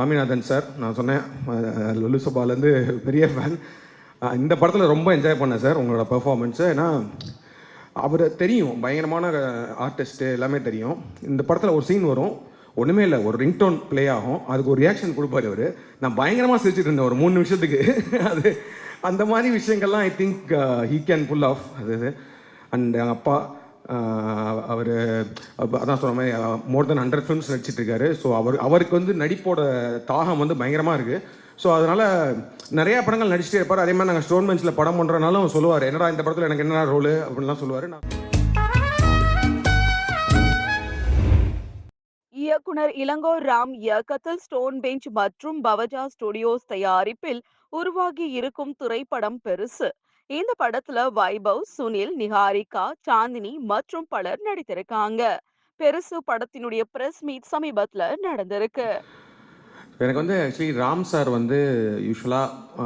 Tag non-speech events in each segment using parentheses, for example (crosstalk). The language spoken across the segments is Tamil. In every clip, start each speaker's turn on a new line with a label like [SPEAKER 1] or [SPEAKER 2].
[SPEAKER 1] சாமிநாதன் சார் நான் சொன்னேன் லுலு சபாலேருந்து பெரிய ஃபேன் இந்த படத்தில் ரொம்ப என்ஜாய் பண்ணேன் சார் உங்களோட பெர்ஃபார்மன்ஸு ஏன்னா அவர் தெரியும் பயங்கரமான ஆர்டிஸ்ட்டு எல்லாமே தெரியும். இந்த படத்தில் ஒரு சீன் வரும் ஒன்றுமே இல்லை ஒரு ரிங்டோன் ப்ளே ஆகும் அதுக்கு ஒரு ரியாக்ஷன் கொடுப்பாரு அவர். நான் பயங்கரமாக சிரிச்சிட்டு இருந்தேன் ஒரு மூணு நிமிஷத்துக்கு. (laughs) அது அந்த மாதிரி விஷயங்கள்லாம் I think he can pull off அது அண்ட் அப்பா அவர் அதான் சொன்ன மாதிரி மோர் தென் ஹண்ட்ரட் ஃபிலிம்ஸ் நடிச்சிட்ருக்காரு. ஸோ அவர் அவருக்கு வந்து நடிப்போட தாகம் வந்து பயங்கரமாக இருக்குது ஸோ அதனால் நிறைய படங்கள் நடிச்சிட்டே இருப்பார். அதே மாதிரி நாங்கள் ஸ்டோன் பெஞ்சில் படம் பண்ணுறனாலும் சொல்லுவார் என்னடா இந்த படத்தில் எனக்கு என்னென்ன ரோல் அப்படின்லாம் சொல்லுவார். நான்
[SPEAKER 2] இயக்குனர் இளங்கோ ராம் இயக்கத்தில் ஸ்டோன் பெஞ்ச் மற்றும் பவஜா ஸ்டுடியோஸ் தயாரிப்பில் உருவாகி இருக்கும் திரைப்படம் பெருசு. இந்த படத்துல வைபவ் சுனில் நிகாரிகா சாந்தினி மற்றும் பலர் நடித்திருக்காங்க. பெருசு படத்தினுடைய பிரஸ் மீட் சமீபத்துல நடந்திருக்கு.
[SPEAKER 1] எனக்கு வந்து ஆக்சுவலி ராம் சார் வந்து யூஸ்வலாக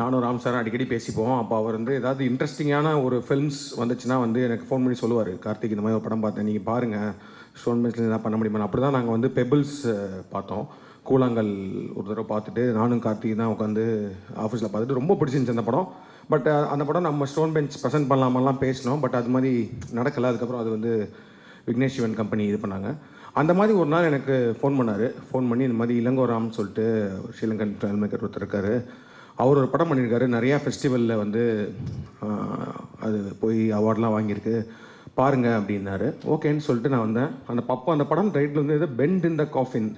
[SPEAKER 1] நானும் ராம் சார் அடிக்கடி பேசிப்போம். அப்போ அவர் வந்து ஏதாவது இன்ட்ரெஸ்டிங்கான ஒரு ஃபில்ம்ஸ் வந்துச்சுன்னா வந்து எனக்கு ஃபோன் பண்ணி சொல்லுவார். கார்த்திக் இந்த மாதிரி ஒரு படம் பார்த்தேன் நீங்கள் பாருங்கள் ஸ்டோன் பெஞ்சில் என்ன பண்ண முடியுமா அப்படி தான் நாங்கள் வந்து பெபிள்ஸ் பார்த்தோம். கூழாங்கல் ஒரு தடவை பார்த்துட்டு நானும் கார்த்திக் தான் உட்காந்து ஆஃபீஸில் பார்த்துட்டு ரொம்ப பிடிச்சிருந்துச்சு அந்த படம். பட் அந்த படம் நம்ம ஸ்டோன் பெஞ்ச் ப்ரெசென்ட் பண்ணலாமெல்லாம் பேசினோம். பட் அது மாதிரி நடக்கலை. அதுக்கப்புறம் அது வந்து விக்னேஷ் சிவன் கம்பெனி இது பண்ணாங்க. அந்த மாதிரி ஒரு நாள் எனக்கு ஃபோன் பண்ணார். ஃபோன் பண்ணி இந்த மாதிரி இளங்கோராம்னு சொல்லிட்டு ஸ்ரீலங்கன் ஃபில்ம் மேக்கர் ஒருத்தர் இருக்காரு. அவர் ஒரு படம் பண்ணியிருக்காரு. நிறையா ஃபெஸ்டிவலில் வந்து அது போய் அவார்ட்லாம் வாங்கியிருக்கு. பாருங்கள் அப்படின்னாரு. ஓகேன்னு சொல்லிட்டு நான் வந்தேன். அந்த பப்போ அந்த படம் டைட்டில் வந்து bend in the coffin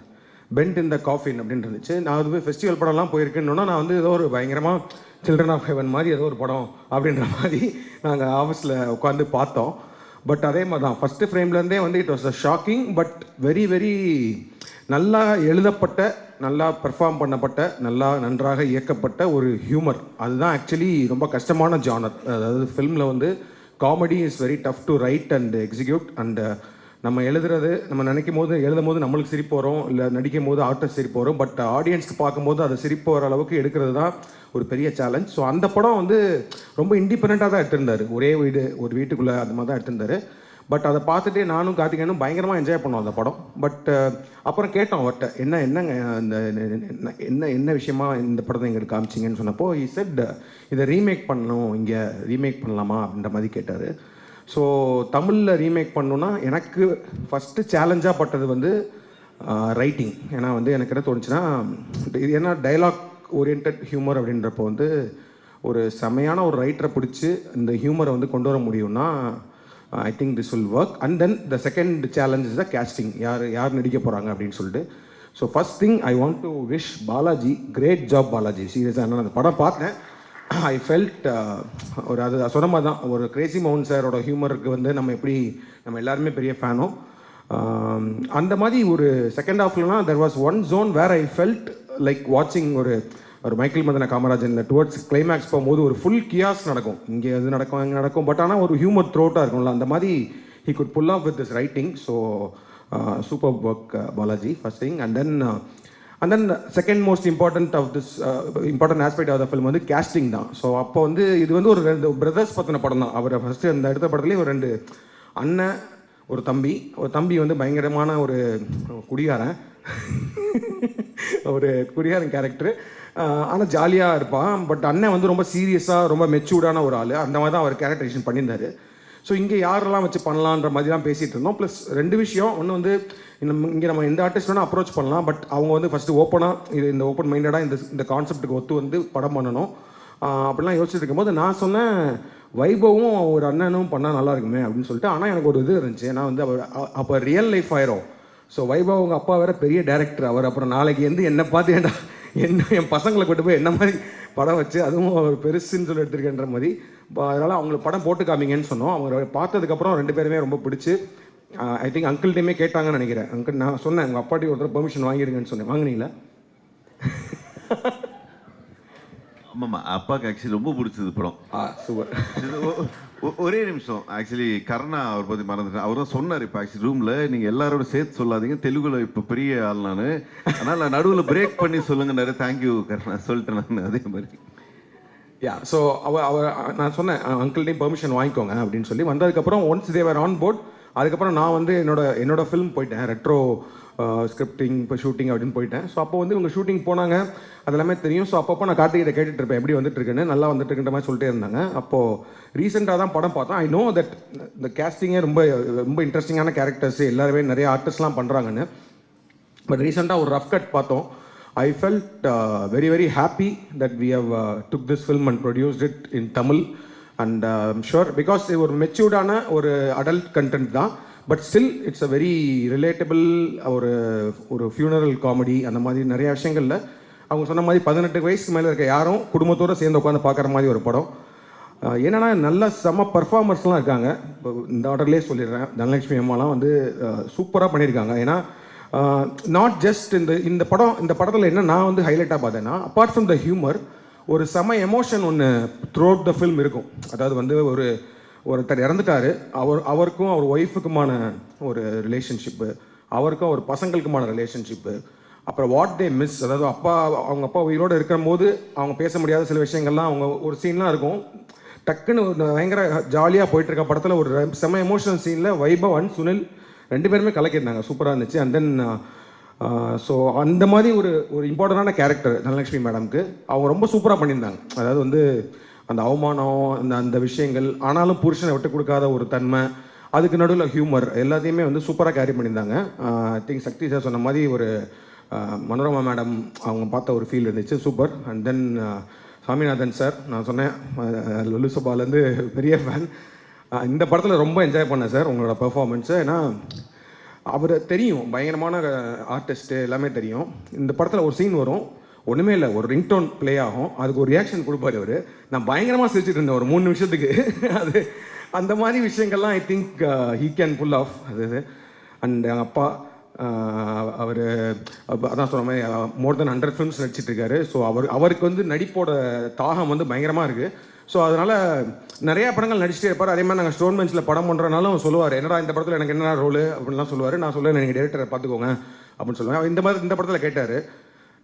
[SPEAKER 1] bend in coffin அப்படின்னு இருந்துச்சு. நான் அது ஃபெஸ்டிவல் படம்லாம் போயிருக்கேன்னா நான் வந்து ஏதோ ஒரு பயங்கரமாக சில்ட்ரன் ஆஃப் ஹெவன் மாதிரி ஏதோ ஒரு படம் அப்படின்ற மாதிரி நாங்கள் ஆஃபீஸில் உட்காந்து பார்த்தோம். பட் அதே மாதிரி தான் ஃபஸ்ட்டு ஃப்ரேம்லேருந்தே வந்து it was a shocking but very very நல்லா எழுதப்பட்ட நல்லா பெர்ஃபார்ம் பண்ணப்பட்ட நல்லா நன்றாக இயக்கப்பட்ட ஒரு ஹியூமர் அதுதான் ஆக்சுவலி ரொம்ப கஷ்டமான ஜானர் அதாவது ஃபிலிமில் வந்து comedy is very tough to write and execute and நம்ம எழுதுறது நம்ம நினைக்கும் போது எழுதும் போது நம்மளுக்கு சிரிப்பு வரும் இல்லை நடிக்கும் போது ஆர்டிஸ்ட் சிரிப்பு வரும் பட் ஆடியன்ஸ்க்கு பார்க்கும்போது அதை சிரிப்பு வர அளவுக்கு எடுக்கிறது தான் ஒரு பெரிய சேலஞ்ச் ஸோ அந்த படம் வந்து ரொம்ப இண்டிபெண்ட்டாக தான் எடுத்திருந்தாரு. ஒரே வீடு ஒரு வீட்டுக்குள்ளே அந்த மாதிரி தான் எடுத்திருந்தாரு. பட் அதை பார்த்துட்டு நானும் கார்த்திகேயனும் பயங்கரமாக என்ஜாய் பண்ணோம் அந்த படம். பட் அப்புறம் கேட்டோம் அவர்கிட்ட என்ன என்னங்க இந்த என்ன என்ன என்ன விஷயமா இந்த படத்தை எங்களுக்கு காமிச்சிங்கன்னு சொன்னப்போ இ செட் இதை ரீமேக் பண்ணணும் இங்கே ரீமேக் பண்ணலாமா? அப்படின்ற மாதிரி கேட்டார். ஸோ தமிழில் ரீமேக் பண்ணணுன்னா எனக்கு ஃபஸ்ட்டு சேலஞ்சாக பட்டது வந்து ரைட்டிங் ஏன்னா வந்து எனக்கு என்ன தோணுச்சுன்னா இது ஏன்னா டைலாக் ஓரியன்ட் ஹியூமர் அப்படின்றப்போ வந்து ஒரு செமையான ஒரு ரைட்டரை பிடிச்சி இந்த ஹியூமரை வந்து கொண்டு வர முடியும்னா I think this will work and then the second challenge is the casting யார் யார் நடிக்க போகிறாங்க அப்படின்னு சொல்லிட்டு. So first thing I want to wish Balaji great job Balaji சீரியஸாக நான் அந்த படம் பார்த்தேன் ஐ ஃபெல்ட் uh, ஒரு அது சொன்ன மாதிரி தான் ஒரு கிரேசி மோகன் சாரோட ஹியூமருக்கு வந்து நம்ம எப்படி நம்ம எல்லாருமே பெரிய ஃபேனோ அந்த மாதிரி ஒரு second ஹாஃப்லனா there was one zone where I felt like வாட்சிங் ஒரு ஒரு மைக்கேல் மதன காமராஜனில் டுவர்ட்ஸ் கிளைமேக்ஸ் போகும்போது ஒரு ஃபுல் கியாஸ் நடக்கும். இங்கே அது நடக்கும் அங்கே நடக்கும். பட் ஆனால் ஒரு ஹியூமர் த்ரோட்டாக இருக்கும்ல அந்த மாதிரி he could pull off with this writing so super work Balaji first thing and then and then second most important of this important aspect of the film வந்து கேஸ்டிங் தான். ஸோ அப்போ வந்து இது வந்து ஒரு ரெண்டு பிரதர்ஸ் பற்றின படம் தான். அவர் ஃபஸ்ட்டு அந்த எடுத்த படத்துலேயே ஒரு ரெண்டு அண்ணன் ஒரு தம்பி. ஒரு தம்பி வந்து பயங்கரமான ஒரு குடிகாரன். ஒரு குடிகாரன் கேரக்டர் ஆனால் ஜாலியாக இருப்பான். பட் அண்ணன் வந்து ரொம்ப சீரியஸாக ரொம்ப மெச்சூர்டான ஒரு ஆள். அந்த மாதிரி தான் அவர் கேரக்டரைசேஷன் பண்ணியிருந்தார். ஸோ இங்கே யாரெல்லாம் வச்சு பண்ணலான்ற மாதிரி தான் பேசிகிட்டு இருந்தோம் ப்ளஸ் ரெண்டு விஷயம். ஒன்று வந்து நம்ம இங்கே நம்ம எந்த ஆர்டிஸ்ட் வேணால் அப்ரோச் பண்ணலாம். பட் அவங்க வந்து ஃபஸ்ட்டு ஓப்பனாக இது இந்த ஓப்பன் மைண்டடாக இந்த இந்த கான்செப்ட்டுக்கு ஒத்து வந்து படம் பண்ணணும். அப்படிலாம் யோசிச்சுட்டு இருக்கும்போது நான் சொன்னேன் வைபவும் ஒரு அண்ணனும் பண்ணால் நல்லா இருக்குமே அப்படின்னு சொல்லிட்டு ஆனால் எனக்கு ஒரு இது இருந்துச்சு. நான் வந்து அவர் அப்போ ரியல் லைஃப் ஆயிரும். ஸோ வைபவ் அவங்க அப்பா வேற பெரிய டேரக்டர் அவர் அப்புறம் நாளைக்கு வந்து என்னை பார்த்து ஏன்டா என்ன என் பசங்களை கொண்டு போய் என்ன மாதிரி படம் வச்சு அதுவும் அவர் பெருசுன்னு சொல்லி எடுத்திருக்கேன்ற மாதிரி. அதனால அவங்களுக்கு படம் போட்டு காமிங்கன்னு சொன்னோம். அவங்க பார்த்ததுக்கப்புறம் ரெண்டு பேருமே ரொம்ப பிடிச்சி ஐ திங்க் அங்கிள்கிட்டையுமே கேட்டாங்கன்னு நினைக்கிறேன். அங்கிள் நான் சொன்னேன் உங்கள் அப்பாட்டி ஒருத்தர் பெர்மிஷன் வாங்கிடுங்கன்னு சொன்னேன். வாங்குனீங்களா? (laughs)
[SPEAKER 3] ஆமாம்மா அப்பாவுக்கு ஆக்சுவலி ரொம்ப பிடிச்சது படம்.
[SPEAKER 1] சூப்பர்
[SPEAKER 3] ஒரே நிமிஷம். ஆக்சுவலி கருணா அவர் பற்றி மறந்துட்டேன். அவர் தான் சொன்னார் இப்போ ஆக்சுவலி ரூமில் நீங்கள் எல்லாரோட சேர்த்து சொல்லாதீங்க. தெலுங்குல இப்போ பெரிய ஆள் நான். அதனால் நடுவில் பிரேக் பண்ணி சொல்லுங்கன்னாரு. தேங்க்யூ கருணா. சொல்லிட்டேன் நான் அதே மாதிரி.
[SPEAKER 1] யா ஸோ அவ அவ நான் சொன்னேன் அங்கிள்டையும் பெர்மிஷன் வாங்கிக்கோங்க அப்படின்னு சொல்லி. வந்ததுக்கப்புறம் ஒன்ஸ் தேவர் ஆன் போர்ட் அதுக்கப்புறம் நான் வந்து என்னோட என்னோட ஃபிலிம் போயிட்டேன் ரெட்ரோ ஸ்கிரிப்டிங் இப்போ ஷூட்டிங் அப்படின்னு போயிட்டேன். ஸோ அப்போ வந்து இவங்க ஷூட்டிங் போனாங்க. அதெல்லாமே தெரியும். ஸோ அப்பப்போ நான் கார்த்திகிட்ட கேட்டுட்டு இருப்பேன் எப்படி வந்துட்டு இருக்குன்னு நல்லா வந்துட்டு மாதிரி சொல்லிட்டே இருந்தாங்க. அப்போது ரீசெண்டாக தான் படம் பார்த்தோம். ஐ நோ தட் இந்த கேஸ்டிங்கே ரொம்ப ரொம்ப இன்ட்ரெஸ்டிங்கான கேரக்டர்ஸ் எல்லாருமே நிறைய ஆர்டிஸ்ட்லாம் பண்ணுறாங்கன்னு பட் ரீசெண்டாக ஒரு ரஃப் கட் பார்த்தோம். I felt very very happy that we have took this film and produced it in Tamil and sure because இது ஒரு மெச்சூர்டான ஒரு அடல்ட் கண்டென்ட் தான். But still it's a very relatable ஒரு ஒரு ஃபியூனரல் காமெடி அந்த மாதிரி நிறைய விஷயங்களில். அவங்க சொன்ன மாதிரி பதினெட்டு வயசுக்கு மேலே இருக்க யாரும் குடும்பத்தோடு சேர்ந்து உட்காந்து பார்க்குற மாதிரி ஒரு படம். என்னென்னா நல்ல செம பர்ஃபார்மர்ஸ்லாம் இருக்காங்க. இந்த ஆர்டர்லேயே சொல்லிடுறேன். தனலட்சுமி அம்மாலாம் வந்து சூப்பராக பண்ணியிருக்காங்க. ஏன்னா நாட் ஜஸ்ட் இந்த இந்த படம் இந்த படத்தில் என்ன நான் வந்து ஹைலைட்டாக பார்த்தேன்னா அப்பார்ட் ஃப்ரம் த ஹியூமர் ஒரு செம எமோஷன் ஒன்று த்ரூ த ஃபில்ம் இருக்கும். அதாவது வந்து ஒரு ஒருத்தர் இறந்துட்டாரு அவர் அவருக்கும் அவர் ஒய்ஃபுக்குமான ஒரு ரிலேஷன்ஷிப்பு அவருக்கும் அவர் பசங்களுக்குமான ரிலேஷன்ஷிப்பு அப்புறம் வாட் தே மிஸ் அதாவது அப்பா அவங்க அப்பா உயிரோடு இருக்கும் போது அவங்க பேச முடியாத சில விஷயங்கள்லாம் அவங்க ஒரு சீன்லாம் இருக்கும். டக்குன்னு பயங்கர ஜாலியாக போயிட்டுருக்க படத்தில் ஒரு செம எமோஷனல் சீனில் வைபவன் சுனில் ரெண்டு பேருமே கலக்கியிருந்தாங்க. சூப்பராக இருந்துச்சு. அண்ட் தென் ஸோ அந்த மாதிரி ஒரு ஒரு இம்பார்ட்டண்டான கேரக்டர் தனலட்சுமி மேடம்க்கு அவங்க ரொம்ப சூப்பராக பண்ணியிருந்தாங்க. அதாவது வந்து அந்த அவமானம் அந்த அந்த விஷயங்கள் ஆனாலும் புருஷனை விட்டு கொடுக்காத ஒரு தன்மை அதுக்கு நடுவில் ஹியூமர் எல்லாத்தையுமே வந்து சூப்பராக கேரி பண்ணியிருந்தாங்க. Uh, I think Sakthi sir சொன்ன மாதிரி ஒரு uh, மனோரமா மேடம் அவங்க பார்த்த ஒரு ஃபீல் இருந்துச்சு. Super and then Saminathan sir நான் சொன்னேன் லலுசபாலேருந்து பெரிய ஃபேன் இந்த படத்தில் ரொம்ப என்ஜாய் பண்ணேன் சார் உங்களோட பெர்ஃபார்மன்ஸு ஏன்னா அவர் தெரியும் பயங்கரமான ஆர்டிஸ்ட்டு எல்லாமே தெரியும். இந்த படத்தில் ஒரு சீன் வரும். ஒன்றுமே இல்லை ஒரு ரிங்டோன் ப்ளே ஆகும். அதுக்கு ஒரு ரியாக்ஷன் கொடுப்பாரு அவர். நான் பயங்கரமாக சிரிச்சிட்டு இருந்தேன் ஒரு மூணு நிமிஷத்துக்கு. (laughs) அது அந்த மாதிரி விஷயங்கள்லாம் I think he can pull off அது அண்ட் அப்பா அவர் அதான் சொன்ன மாதிரி மோர் தென் ஹண்ட்ரட் ஃபிலிம்ஸ் நடிச்சிட்ருக்காரு ஸோ அவர் அவருக்கு வந்து நடிப்போட தாகம் வந்து பயங்கரமாக இருக்குது ஸோ அதனால் நிறையா படங்கள் நடிச்சிட்டே இருப்பார். அதே மாதிரி நாங்கள் ஸ்டோன் மென்ஸில் படம் பண்ணுறனாலும் சொல்லுவார் என்னடா இந்த படத்தில் எனக்கு என்னென்ன ரோல் அப்படின்லாம் சொல்லுவார். நான் சொல்லுவேன் நீங்கள் டேரக்டரை பார்த்துக்கோங்க அப்படின்னு சொல்லுவேன். இந்த மாதிரி இந்த படத்தில் கேட்டார்.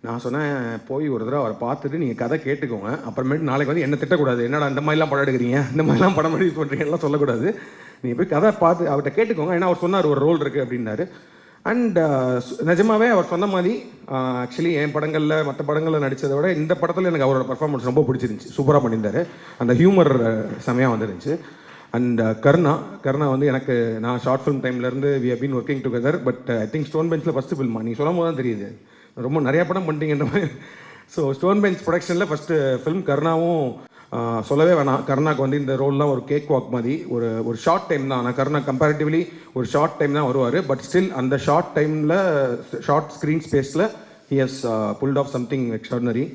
[SPEAKER 1] நான் சொன்னேன் போய் ஒரு தடவை அவரை பார்த்துட்டு நீங்கள் கதை கேட்டுக்கோங்க. அப்புறமேட்டு நாளைக்கு வந்து என்ன திட்டக்கூடாது. என்னடா இந்த மாதிரிலாம் படம் எடுக்கிறீங்க? இந்த மாதிரிலாம் படம் யூஸ் பண்ணுறீங்கலாம் சொல்லக்கூடாது. நீங்கள் போய் கதை பார்த்து அவர்கிட்ட கேட்டுக்கோங்க. ஏன்னா அவர் சொன்னார் ஒரு ரோல் இருக்குது அப்படின்னாரு. அண்ட் uh, நிஜமாவே அவர் சொன்ன மாதிரி uh, ஆக்சுவலி என் படங்களில் மற்ற படங்களில் நடித்ததை விட இந்த படத்தில் எனக்கு அவரோட பர்ஃபார்மன்ஸ் ரொம்ப பிடிச்சிருந்துச்சி. சூப்பராக பண்ணியிருந்தாரு. அந்த ஹியூமர் uh, செமையாக வந்துருந்துச்சு. அண்ட் கருணா கருணா வந்து எனக்கு நான் short film டைம்லேருந்து we have been working together but I think Stone பெஞ்சில் ஃபஸ்ட்டு ஃபில்மா நீங்கள் சொல்லும் போது தான் தெரியுது. ரொம்ப நிறையா படம் பண்ணிட்டீங்கன்ற மாதிரி. ஸோ ஸ்டோன் பெஞ்ச் ப்ரொடக்ஷனில் ஃபஸ்ட்டு ஃபிலிம் கருணாவும் சொல்லவே வேணாம். கருணாக்கு வந்து இந்த ரோல்லாம் ஒரு கேக் வாக் மாதிரி. ஒரு ஒரு ஷார்ட் டைம் தான். ஆனால் கருணா கம்பேரிட்டிவ்லி ஒரு ஷார்ட் டைம் தான் வருவார். பட் ஸ்டில் அந்த ஷார்ட் டைமில் ஷார்ட் ஸ்க்ரீன் ஸ்பேஸில் he has pulled off something extraordinary